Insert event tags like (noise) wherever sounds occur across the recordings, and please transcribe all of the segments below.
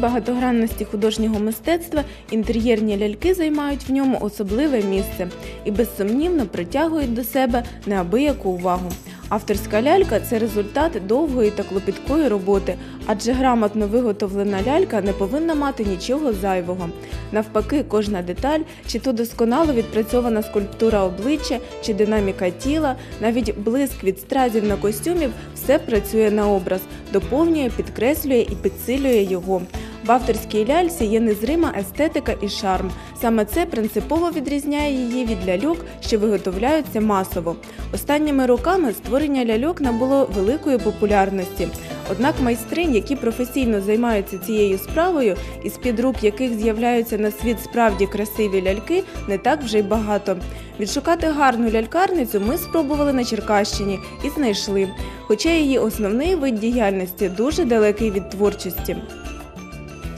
багатогранності художнього мистецтва інтер'єрні ляльки займають в ньому особливе місце і безсумнівно притягують до себе неабияку увагу. Авторська лялька це результат довгої та клопіткої роботи, адже грамотно виготовлена лялька не повинна мати нічого зайвого. Навпаки, кожна деталь, чи то досконало відпрацьована скульптура обличчя, чи динаміка тіла, навіть блиск від стразів на костюмів, все працює на образ, доповнює, підкреслює і підсилює його. В авторській ляльці є незрима естетика і шарм. Саме це принципово відрізняє її від ляльок, що виготовляються масово. Останніми роками створення ляльок набуло великої популярності. Однак майстринь, які професійно займаються цією справою, і з-під рук яких з'являються на світ справді красиві ляльки, не так вже й багато. Відшукати гарну лялькарницю ми спробували на Черкащині і знайшли, хоча її основний вид діяльності дуже далекий від творчості.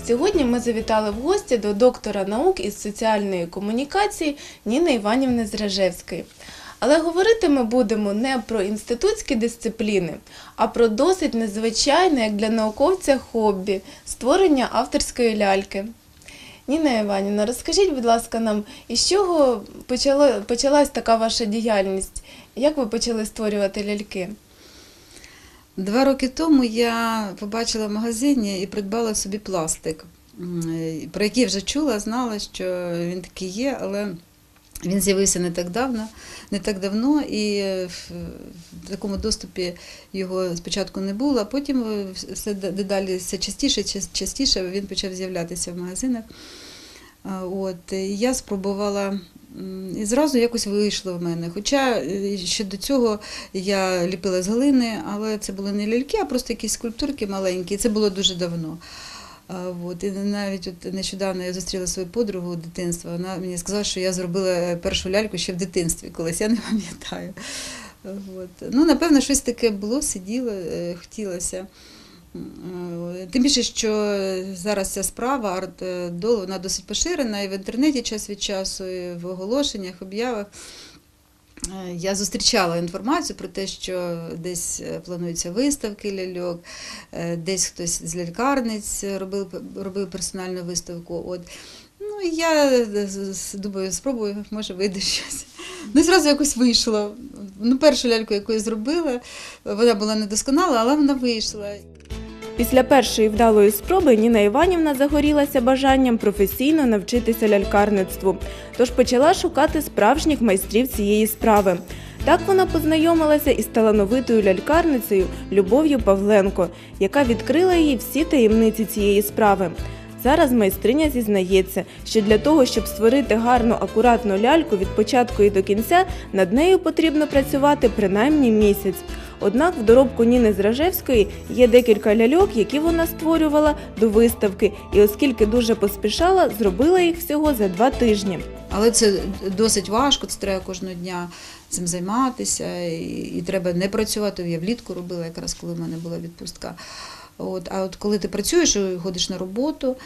Сьогодні ми завітали в гості до доктора наук із соціальної комунікації Ніни Іванівни Зражевської. Але говорити ми будемо не про інститутські дисципліни, а про досить незвичайне, як для науковця, хобі створення авторської ляльки. Ніна Іванівна, розкажіть, будь ласка, нам, із чого почала, почалась така ваша діяльність? Як ви почали створювати ляльки? Два роки тому я побачила в магазині і придбала собі пластик, е, про який вже чула, знала, що він такий є, але він з'явився не так давно, не так давно, і е, в такому доступі його спочатку не було, а потім все дедалі все частіше, час- частіше він почав з'являтися в магазинах. От, я спробувала. І зразу якось вийшло в мене. Хоча е, ще до цього я ліпила з глини, але це були не ляльки, а просто якісь скульптурки маленькі. Це було дуже давно. От, і навіть от нещодавно я зустріла свою подругу дитинства. Вона мені сказала, що я зробила першу ляльку ще в дитинстві, колись я не (laughs) пам'ятаю. От. Ну, напевно, щось таке було, сиділо, е, хотілося. Е, Тим більше, що зараз ця справа арт-дол, вона досить поширена і в інтернеті час від часу, і в оголошеннях, об'явах. Е, Я зустрічала інформацію про те, що десь е, плануються виставки ляльок, е, десь хтось з лялькарниць робив, робив персональну виставку. От. Ну, я е, думаю, спробую, може вийде щось. Ну, і зразу якось вийшло. Ну, першу ляльку, яку я зробила, вона була недосконала, але вона вийшла. Після першої вдалої спроби Ніна Іванівна загорілася бажанням професійно навчитися лялькарництву, тож почала шукати справжніх майстрів цієї справи. Так вона познайомилася із талановитою лялькарницею Любов'ю Павленко, яка відкрила їй всі таємниці цієї справи. Зараз майстриня зізнається, що для того, щоб створити гарну акуратну ляльку від початку і до кінця, над нею потрібно працювати принаймні місяць. Однак в доробку Ніни Зражевської є декілька ляльок, які вона створювала до виставки, і оскільки дуже поспішала, зробила їх всього за два тижні. Але це досить важко, це треба кожного дня цим займатися, і, і треба не працювати. Я влітку робила, якраз коли в мене була відпустка. От, а от коли ти працюєш і ходиш на роботу,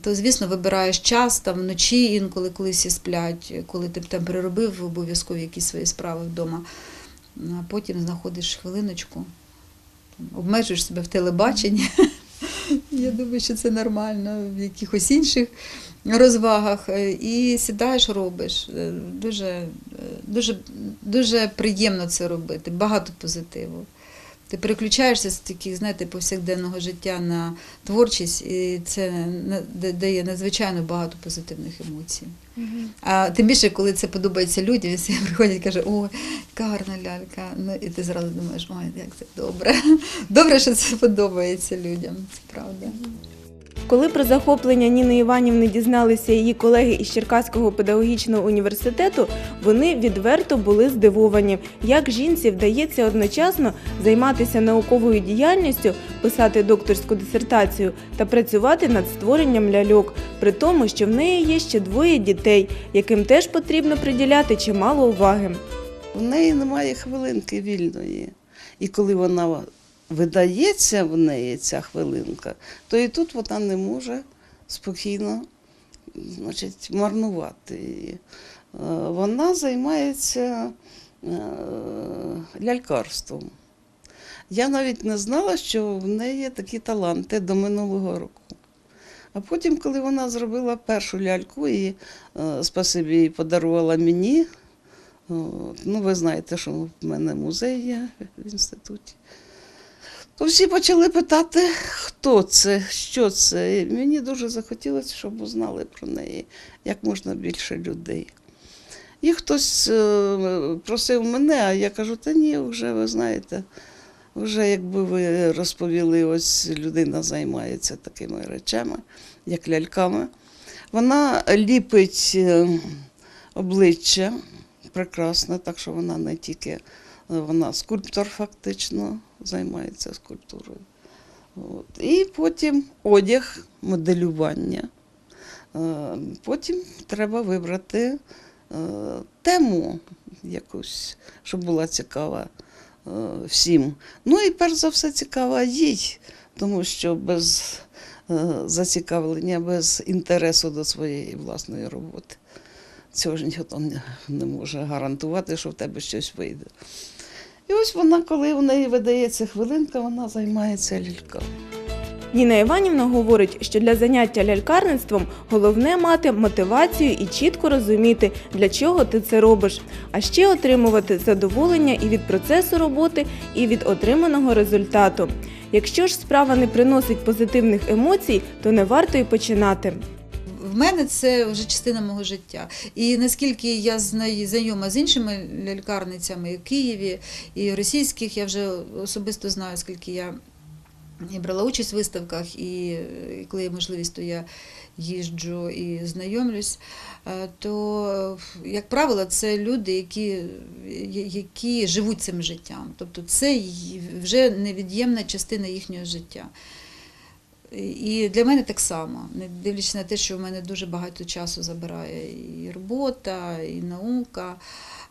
то звісно вибираєш час там вночі, інколи коли всі сплять, коли ти там переробив обов'язково якісь свої справи вдома. Ну, А потім знаходиш хвилиночку, обмежуєш себе в телебаченні. (laughs) Я думаю, що це нормально в якихось інших розвагах е, і сідаєш, робиш. Е, Дуже, е, дуже, дуже приємно це робити, багато позитиву. Ти переключаєшся з таких, знаєте, повсякденного життя на творчість, і це дає надзвичайно багато позитивних емоцій. А тим більше, коли це подобається людям, всі (laughs) приходять і кажуть, о, яка гарна лялька. Ну і ти зразу думаєш, ой, як це добре. (laughs) Добре, що це подобається людям, це правда. Коли про захоплення Ніни Іванівни дізналися її колеги із Черкаського педагогічного університету, вони відверто були здивовані, як жінці вдається одночасно займатися науковою діяльністю, писати докторську дисертацію та працювати над створенням ляльок, при тому, що в неї є ще двоє дітей, яким теж потрібно приділяти чимало уваги. В неї немає хвилинки вільної. І коли вона видається в неї ця хвилинка, то і тут вона не може спокійно значить, марнувати її. Е, Вона займається е, лялькарством. Я навіть не знала, що в неї такі таланти до минулого року. А потім, коли вона зробила першу ляльку і е, спасибі подарувала мені. Ну, ви знаєте, що в мене музей є в інституті. То всі почали питати, хто це, що це. І мені дуже захотілося, щоб узнали про неї як можна більше людей. І хтось е, просив мене, а я кажу, та ні, вже ви знаєте, вже якби ви розповіли, ось людина займається такими речами, як ляльками. Вона ліпить е, обличчя прекрасно, так що вона не тільки е, вона скульптор фактично займається скульптурою. От. І потім одяг, моделювання. Е, Потім треба вибрати е, тему якусь, щоб була цікава е, всім. Ну і перш за все цікава їй, тому що без зацікавлення, без інтересу до своєї власної роботи. Цього ж ніхто не може гарантувати, що в тебе щось вийде. І ось вона, коли в неї видається хвилинка, вона займається ляльками. Ніна Іванівна говорить, що для заняття лялькарництвом головне мати мотивацію і чітко розуміти, для чого ти це робиш, а ще отримувати задоволення і від процесу роботи, і від отриманого результату. Якщо ж справа не приносить позитивних емоцій, то не варто й починати. В мене це вже частина мого життя. І наскільки я знайома з іншими лялькарницями і в Києві, і російських, я вже особисто знаю, скільки я і брала участь в виставках, і коли є можливість, то я їжджу і знайомлюсь. Е, То, як правило, це люди, які, які живуть цим життям. Тобто це вже невід'ємна частина їхнього життя. І для мене так само, не дивлячись на те, що в мене дуже багато часу забирає і робота, і наука.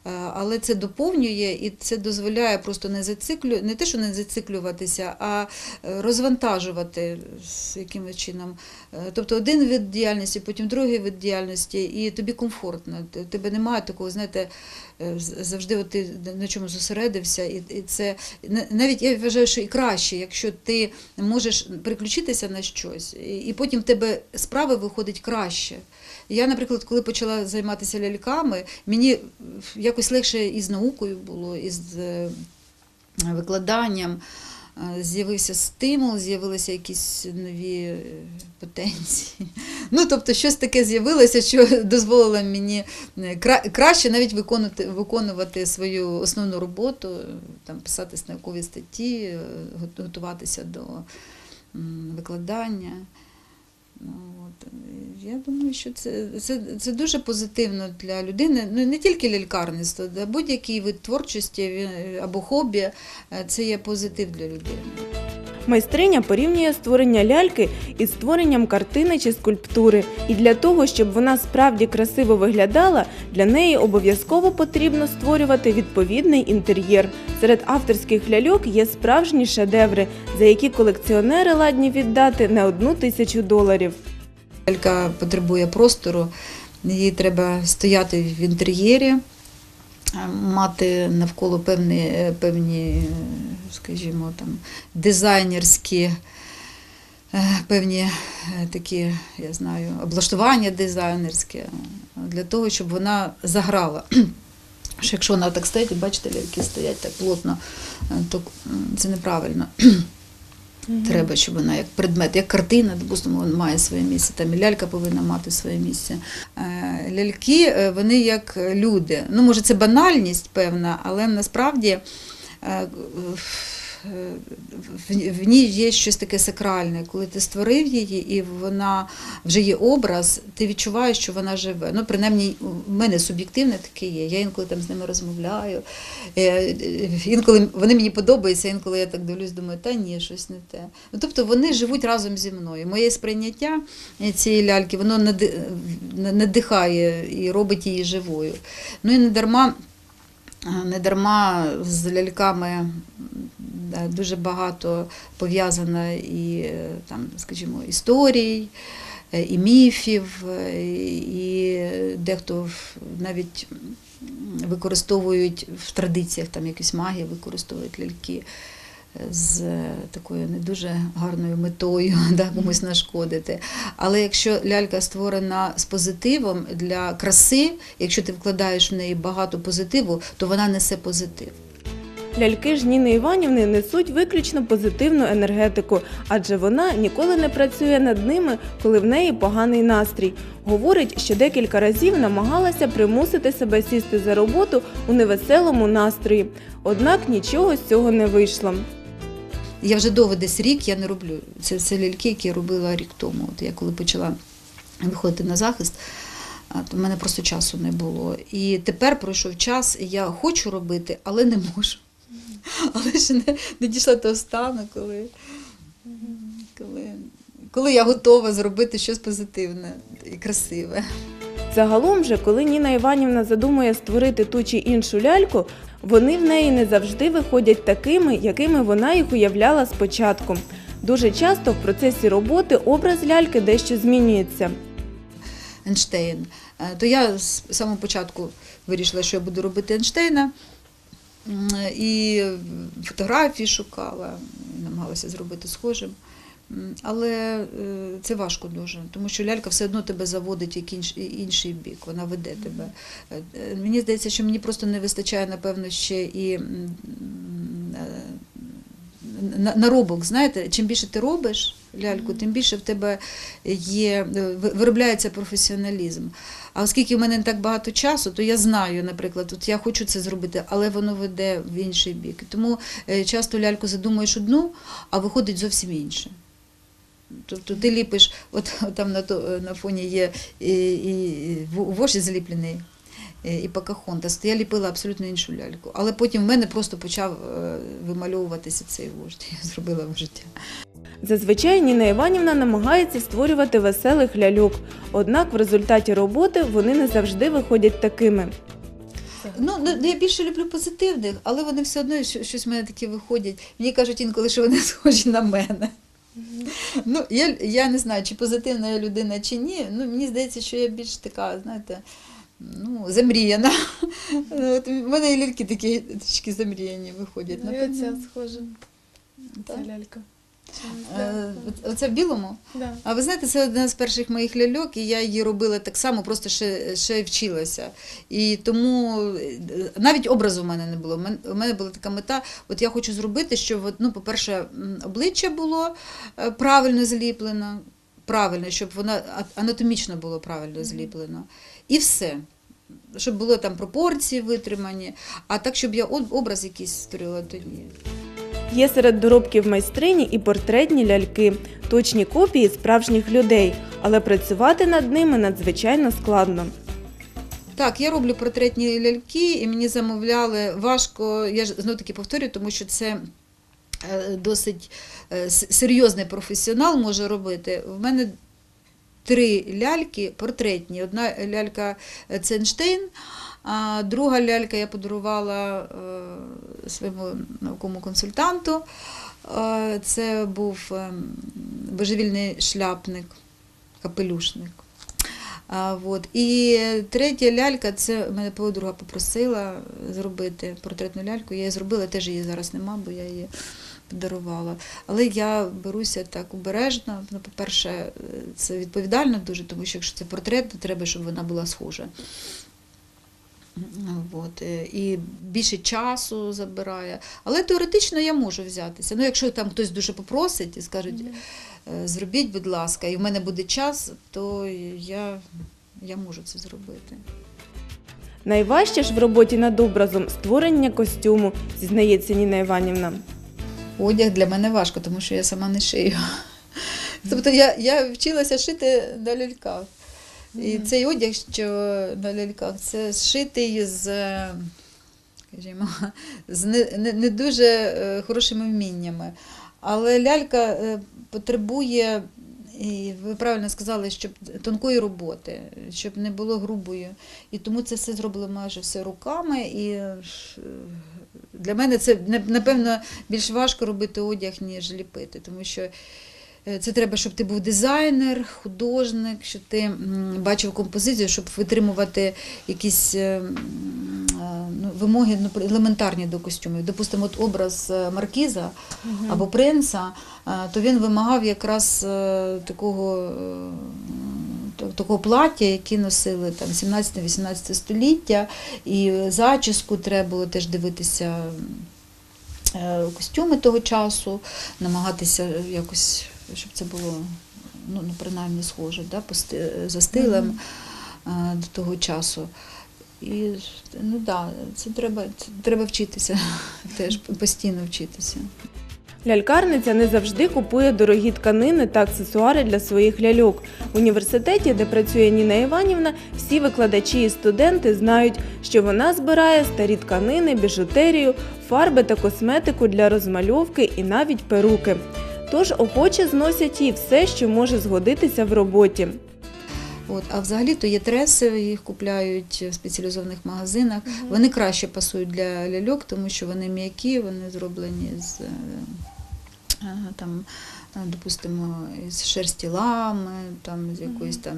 Е, Але це доповнює і це дозволяє просто не зациклю, не те, що не зациклюватися, а е, розвантажувати з якимось чином. Е, Тобто один вид діяльності, потім другий вид діяльності, і тобі комфортно. Тебе немає такого, знаєте, завжди от ти на чому зосередився, і, це навіть я вважаю, що і краще, якщо ти можеш переключитися на щось, і потім в тебе справи виходить краще. Я, наприклад, коли почала займатися ляльками, мені якось легше і з наукою було, і з е, викладанням. Е, З'явився стимул, з'явилися якісь нові е, потенції. (laughs) Ну, тобто, щось таке з'явилося, що (laughs) дозволило мені краще навіть виконувати, виконувати свою основну роботу, там, писати наукові статті, готуватися до викладання. Ну, от, е, я думаю, що це, це, це дуже позитивно для людини, ну не тільки лікарництво, а будь-який вид творчості або хобі, е, це є позитив для людини. Майстриня порівнює створення ляльки із створенням картини чи скульптури. І для того, щоб вона справді красиво виглядала, для неї обов'язково потрібно створювати відповідний інтер'єр. Серед авторських ляльок є справжні шедеври, за які колекціонери ладні віддати не одну тисячу доларів. Лялька потребує простору, їй треба стояти в інтер'єрі, мати навколо певні, е, певні е, скажімо, там, дизайнерські. е, Певні е, такі, я знаю, облаштування дизайнерське для того, щоб вона заграла. (clears throat) Що якщо вона так стоїть, бачите, ляльки стоять так плотно, е, то це неправильно. (clears throat) Треба, щоб вона як предмет, як картина, допустимо, вона має своє місце, там і лялька повинна мати своє місце. Ляльки, вони як люди. Ну, може, це банальність певна, але насправді в- в ній є щось таке сакральне. Коли ти створив її і вона вже є образ, ти відчуваєш, що вона живе. Ну, принаймні, в мене суб'єктивне таке є. Я інколи там з ними розмовляю. Е, е, Інколи вони мені подобаються, інколи я так дивлюсь, думаю, та ні, щось не те. Ну, тобто вони живуть разом зі мною. Моє сприйняття цієї ляльки, воно надихає і робить її живою. Ну і не дарма, не дарма з ляльками дуже багато пов'язано і е, там, скажімо, історій, е, і міфів, е, і дехто навіть використовують в традиціях там якісь магії, використовують ляльки. З такою не дуже гарною метою (laughs) да, комусь нашкодити. Але якщо лялька створена з позитивом для краси, якщо ти вкладаєш в неї багато позитиву, то вона несе позитив. Ляльки ж Ніни Іванівни несуть виключно позитивну енергетику, адже вона ніколи не працює над ними, коли в неї поганий настрій. Говорить, що декілька разів намагалася примусити себе сісти за роботу у невеселому настрої. Однак нічого з цього не вийшло. Я вже довго десь рік я не роблю. Це, це ляльки, які я робила рік тому. От я коли почала виходити на захист, то в мене просто часу не було. І тепер пройшов час, і я хочу робити, але не можу. Але ще не, не дійшла того стану, коли, коли, коли я готова зробити щось позитивне і красиве. Загалом же, коли Ніна Іванівна задумує створити ту чи іншу ляльку, вони в неї не завжди виходять такими, якими вона їх уявляла спочатку. Дуже часто в процесі роботи образ ляльки дещо змінюється. Ейнштейн. Е, То я з самого початку вирішила, що я буду робити Ейнштейна. І фотографії шукала, намагалася зробити схожим. Але е, це важко дуже, тому що лялька все одно тебе заводить якийсь інший бік, вона веде тебе. Е, е, Мені здається, що мені просто не вистачає, напевно, ще і наробок. Знаєте, чим більше ти робиш ляльку, тим більше в тебе є, виробляється професіоналізм. А оскільки в мене не так багато часу, то я знаю, наприклад, от я хочу це зробити, але воно веде в інший бік. Тому часто ляльку задумуєш одну, а виходить зовсім інше. Тобто ти ліпиш, от, (laughs) там на, то, на фоні є і, і воші зліплений. І Покахонтас, то я ліпила абсолютно іншу ляльку. Але потім в мене просто почав е, вимальовуватися цей вождь. (laughs) Я зробила в життя. Зазвичай Ніна Іванівна намагається створювати веселих ляльок, однак в результаті роботи вони не завжди виходять такими. Ну, ну, я більше люблю позитивних, але вони все одно щось в мене таке виходять. Мені кажуть інколи, що вони (laughs) схожі на мене. Ну, я, я не знаю, чи позитивна я людина, чи ні. Ну, мені здається, що я більш така, знаєте, ну, замріяна. Ну, От, в мене і ляльки такі трішки замріяні виходять. Ну, я ця схожа. Ця лялька. Е, Оце в білому? Да. А ви знаєте, це одна з перших моїх ляльок, і я її робила так само, просто ще, ще вчилася. І тому е, навіть образу в мене не було. У мене була така мета, от я хочу зробити, щоб, ну, по-перше, обличчя було е, правильно зліплено, правильно, щоб воно анатомічно було правильно зліплено. І все. Щоб було там пропорції витримані, а так, щоб я образ якийсь створила, то ні. Є серед доробків майстрині і портретні ляльки, точні копії справжніх людей, але працювати над ними надзвичайно складно. Так, я роблю портретні ляльки, і мені замовляли важко. Я ж знов таки повторюю, тому що це е, досить е, серйозний професіонал може робити. В мене три ляльки портретні. Одна лялька це Ейнштейн, а друга лялька я подарувала е, своєму науковому консультанту. Е, Це був ем, божевільний шляпник, капелюшник. А, вот. І третя лялька, це мене подруга попросила зробити портретну ляльку. Я її зробила, теж її зараз нема, бо я її подарувала. Але я беруся так обережно. Ну, по-перше, це відповідально дуже, тому що якщо це портрет, то треба, щоб вона була схожа. От. е, І більше часу забирає. Але теоретично я можу взятися. Ну, якщо там хтось дуже попросить і скажуть, е, зробіть, будь ласка, і в мене буде час, то я, я можу це зробити. Найважче ж в роботі над образом створення костюму, зізнається Ніна Іванівна. Одяг для мене важко, тому що я сама не шию. Тобто я, я вчилася шити на ляльках. І цей одяг, що на ляльках, це зшитий з, е, скажімо, з не, не, не дуже е, хорошими вміннями. Але лялька е, потребує, і ви правильно сказали, щоб тонкої роботи, щоб не було грубою. І тому це все зроблено майже все руками. І для мене це напевно більш важко робити одяг, ніж ліпити, тому що Це треба, щоб ти був дизайнер, художник, щоб ти бачив композицію, щоб витримувати якісь е, е, ну, вимоги ну, елементарні до костюмів. Допустимо, от образ е, маркіза або принца, е, то він вимагав якраз е, такого. е, Такого плаття, які носили там 17-18 століття, і зачіску треба було теж дивитися е, костюми того часу, намагатися якось, щоб це було ну, ну, принаймні схоже да, за стилем е, до того часу. І ну да, це треба, це треба вчитися, (laughs) теж постійно вчитися. Лялькарниця не завжди купує дорогі тканини та аксесуари для своїх ляльок. В університеті, де працює Ніна Іванівна, всі викладачі і студенти знають, що вона збирає старі тканини, біжутерію, фарби та косметику для розмальовки і навіть перуки. Тож охоче зносять їй все, що може згодитися в роботі. От, а взагалі-то є треси, їх купляють в спеціалізованих магазинах. Вони краще пасують для ляльок, тому що вони м'які, вони зроблені з е, е, там, е, допустимо, з шерсті лами, там, з якоїсь там.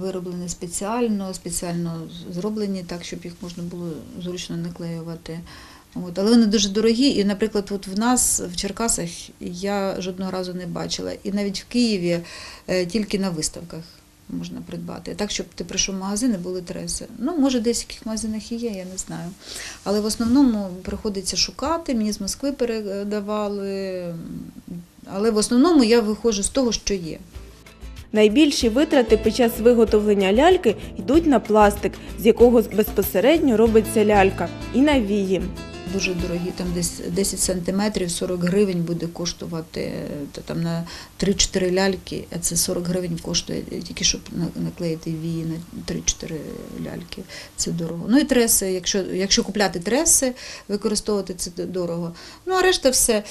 Вироблені спеціально, спеціально зроблені так, щоб їх можна було зручно наклеювати. От, але вони дуже дорогі, і, наприклад, от в нас в Черкасах я жодного разу не бачила. І навіть в Києві е, тільки на виставках можна придбати. Так, щоб ти прийшов в магазин були треси. Ну, може, десь в яких магазинах і є, я не знаю. Але в основному приходиться шукати, мені з Москви передавали. Але в основному я виходжу з того, що є. Найбільші витрати під час виготовлення ляльки йдуть на пластик, з якого безпосередньо робиться лялька, і на вії. Дуже дорогі, там десь 10 сантиметрів 40 гривень буде коштувати е, та там на 3-4 ляльки, а це 40 гривень коштує е, тільки щоб наклеїти вії на 3-4 ляльки. Це дорого. Ну і треси, якщо, якщо купляти треси, використовувати це дорого. Ну а решта все.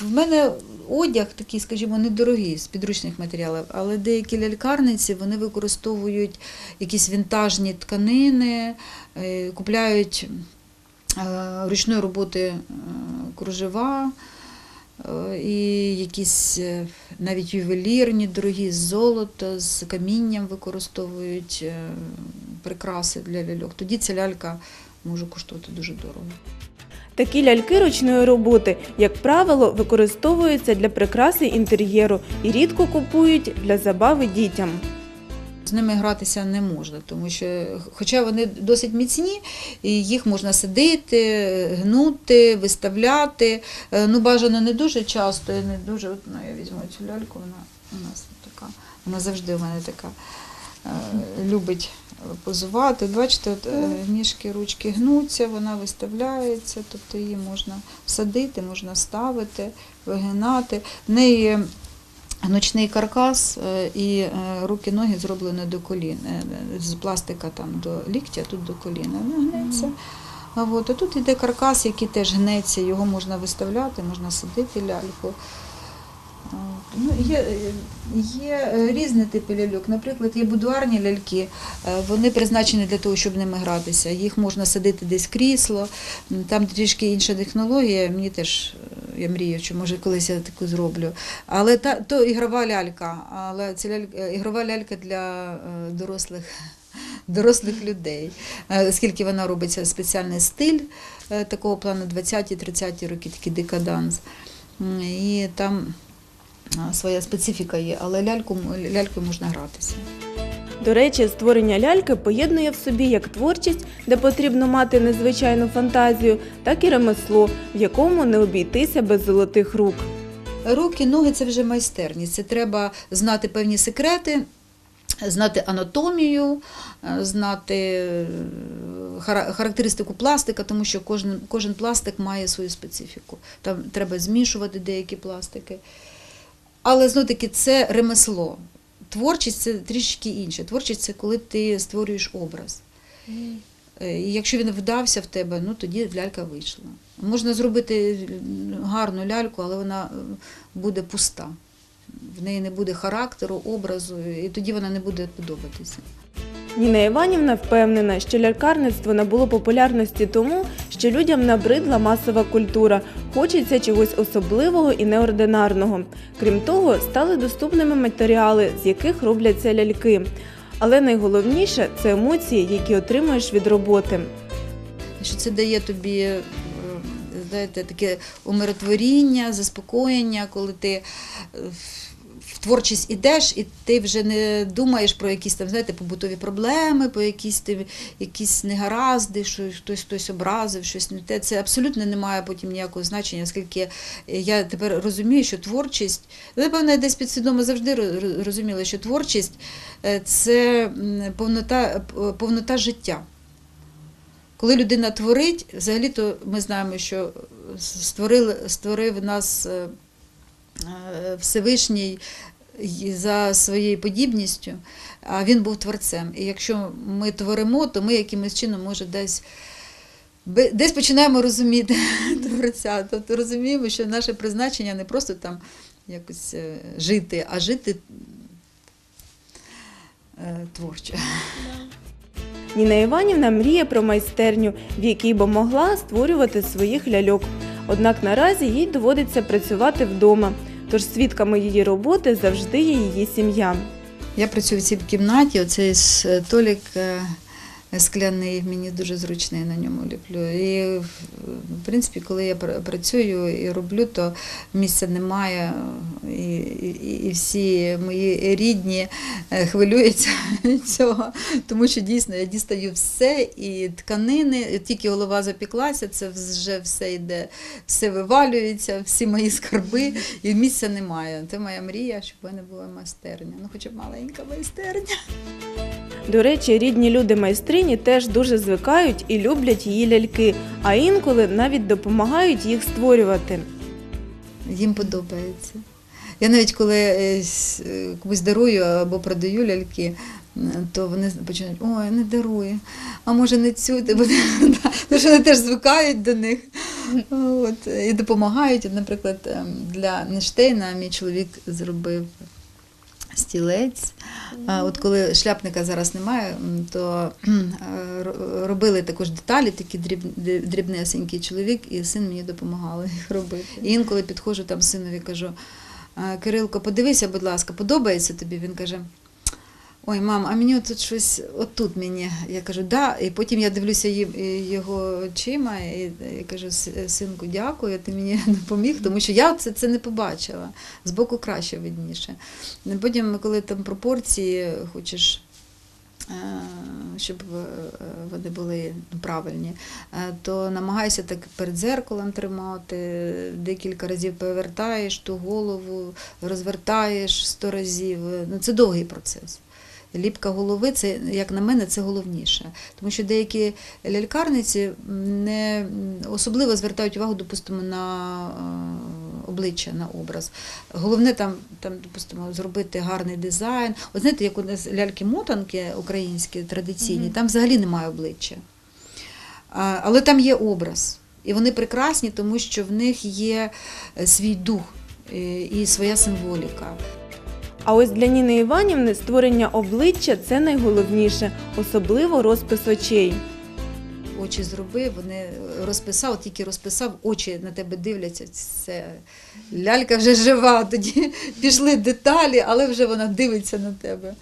В мене одяг такий, скажімо, недорогий з підручних матеріалів, але деякі лялькарниці вони використовують якісь вінтажні тканини, е, купляють ручної роботи е, кружева е, і якісь е, навіть ювелірні, дорогі з золота, з камінням використовують е, прикраси для ляльок. Тоді ця лялька може коштувати дуже дорого. Такі ляльки ручної роботи, як правило, використовуються для прикраси інтер'єру і рідко купують для забави дітям. З ними гратися не можна, тому що, хоча вони досить міцні, їх можна сидити, гнути, виставляти. Е, Ну, бажано не дуже часто, і не дуже. От, ну, я візьму цю ляльку, вона у нас така. Вона завжди у мене така е, любить позувати. Бачите, от, е, ніжки, ручки гнуться, вона виставляється, тобто її можна садити, можна ставити, вигинати. В неї Гнучний каркас е, і е, руки, ноги зроблені до колін. Е, З пластика там до ліктя, тут до коліна. Вона гнеться. А, от, а тут йде каркас, який теж гнеться, його можна виставляти, можна садити ляльку. Ну, є, є різні типи ляльок. Наприклад, є будуарні ляльки, вони призначені для того, щоб ними гратися. Їх можна садити десь в крісло. Там трішки інша технологія. Мені теж я мрію, що може колись я таку зроблю. Але та то ігрова лялька, але це лялька, е, ігрова лялька для е, дорослих. (laughs) Дорослих людей, Е, оскільки вона робиться спеціальний стиль такого плану 20-30 роки, такий декаданс. І там своя специфіка є, але ляльку, лялькою можна гратися. До речі, створення ляльки поєднує в собі як творчість, де потрібно мати незвичайну фантазію, так і ремесло, в якому не обійтися без золотих рук. Руки, ноги це вже майстерність. Це треба знати певні секрети, знати анатомію, е, знати е, характеристику пластика, тому що кожен, кожен пластик має свою специфіку. Там треба змішувати деякі пластики. Але знов таки це ремесло. Творчість це трішки інше. Творчість це коли ти створюєш образ. Е, І якщо він вдався в тебе, ну тоді лялька вийшла. Можна зробити гарну ляльку, але вона е, буде пуста. В неї не буде характеру, образу, і тоді вона не буде подобатися. Ніна Іванівна впевнена, що лялькарництво набуло популярності тому, що людям набридла масова культура, хочеться чогось особливого і неординарного. Крім того, стали доступними матеріали, з яких робляться ляльки. Але найголовніше це емоції, які отримуєш від роботи. що це дає тобі е, знаєте, таке умиротворіння, заспокоєння, коли ти е, в- творчість ідеш, і ти вже не думаєш про якісь там, знаєте, побутові проблеми, про якісь ти, якісь негаразди, що хтось хтось образив, щось не те. Це абсолютно не має потім ніякого значення, оскільки я тепер розумію, що творчість, ну, напевно, я десь підсвідомо завжди ро- розуміла, що творчість е, це повнота, повнота життя. Коли людина творить, взагалі-то ми знаємо, що створив, створив нас е, Всевишній за своєю подібністю, а він був творцем. І якщо ми творимо, то ми якимось чином, може, десь. Десь починаємо розуміти (laughs) творця. Тобто розуміємо, що наше призначення не просто там якось е, жити, а жити е, творчо. Ніна Іванівна мріє про майстерню, в якій би могла створювати своїх ляльок. Однак наразі їй доводиться працювати вдома, тож свідками її роботи завжди є її сім'я. Я працюю в цій кімнаті, оцей столик е, скляний, мені дуже зручний на ньому ліплю. І, в принципі, коли я працюю і роблю, то місця немає, і, і, і всі мої рідні е, хвилюються (laughs) цього, тому що дійсно я дістаю все, і тканини, тільки голова запіклася, це вже все йде, все вивалюється, всі мої скарби, і місця немає. Це моя мрія, щоб в мене була майстерня. Ну, хоча б маленька майстерня. До речі, рідні люди майстрині теж дуже звикають і люблять її ляльки, а інколи навіть допомагають їх створювати. Їм подобається. Я навіть коли е, е, комусь дарую або продаю ляльки, е, то вони починають, ой, не дарує, а може не цю, ти. (laughs) Тому що вони теж звикають до них От, і допомагають. Наприклад, ем, для Нештейна мій чоловік зробив стілець. От коли шляпника зараз немає, то е, ро- робили також деталі, такі дріб- дрібнесенькі чоловік і син мені допомагали їх робити. І інколи підходжу там синові, кажу: «А, Кирилко, подивися, будь ласка, подобається тобі? Він каже. Ой, мам, а мені тут щось отут мені. Я кажу, да. І потім я дивлюся його очима і я кажу, синку, дякую, ти мені (laughs) допоміг, тому що я це, це не побачила. Збоку краще видніше. Потім, коли там пропорції хочеш, е, щоб е, вони були правильні, е, то намагайся так перед зеркалом тримати, декілька разів повертаєш ту голову, розвертаєш сто разів. Ну, це довгий процес. Ліпка голови, це, як на мене, це головніше. Тому що деякі лялькарниці не особливо звертають увагу, допустимо, на е, обличчя, на образ. Головне там, там, допустимо, зробити гарний дизайн. От знаєте, як у нас ляльки-мотанки українські, традиційні, Мгм. там взагалі немає обличчя. Але там є образ. І вони прекрасні, тому що в них є е, свій дух е, і своя символіка. А ось для Ніни Іванівни створення обличчя це найголовніше, особливо розпис очей. Очі зробив, вони розписав, тільки розписав, очі на тебе дивляться. Це лялька вже жива. Тоді (laughs) пішли деталі, але вже вона дивиться на тебе.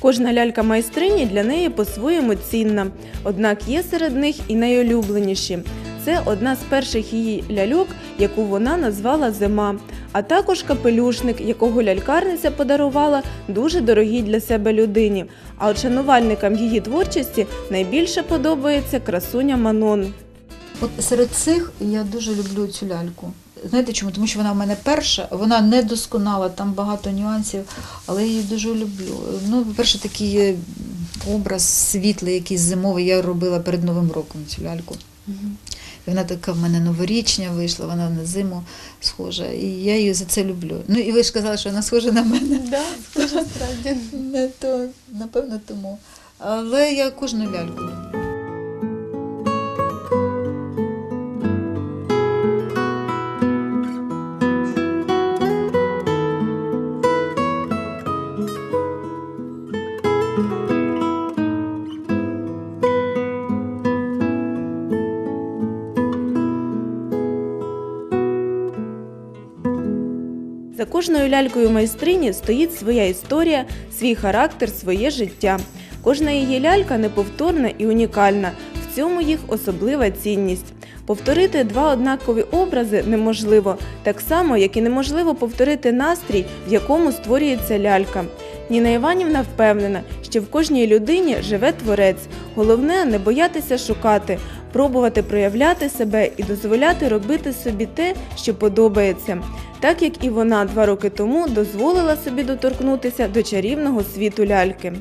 Кожна лялька майстрині для неї по-своєму цінна, однак є серед них і найулюбленіші. Це одна з перших її ляльок, яку вона назвала Зима, а також капелюшник, якого лялькарниця подарувала дуже дорогій для себе людині. А от шанувальникам її творчості найбільше подобається красуня Манон. От серед цих я дуже люблю цю ляльку. Знаєте чому? Тому що вона в мене перша, вона не досконала, там багато нюансів, але я її дуже люблю. Ну, по-перше, такий образ світлий, якийсь зимовий. Я робила перед Новим роком цю ляльку. І вона така в мене новорічня вийшла, вона на зиму схожа. І я її за це люблю. Ну і ви ж казали, що вона схожа на мене. Да, схоже, справді. (laughs) Не то, напевно, тому. Але я кожну ляльку кожною лялькою майстрині стоїть своя історія, свій характер, своє життя. Кожна її лялька неповторна і унікальна. В цьому їх особлива цінність. Повторити два однакові образи неможливо, так само, як і неможливо повторити настрій, в якому створюється лялька. Ніна Іванівна впевнена, що в кожній людині живе творець. Головне не боятися шукати, пробувати проявляти себе і дозволяти робити собі те, що подобається. Так як і вона два роки тому дозволила собі доторкнутися до чарівного світу ляльки.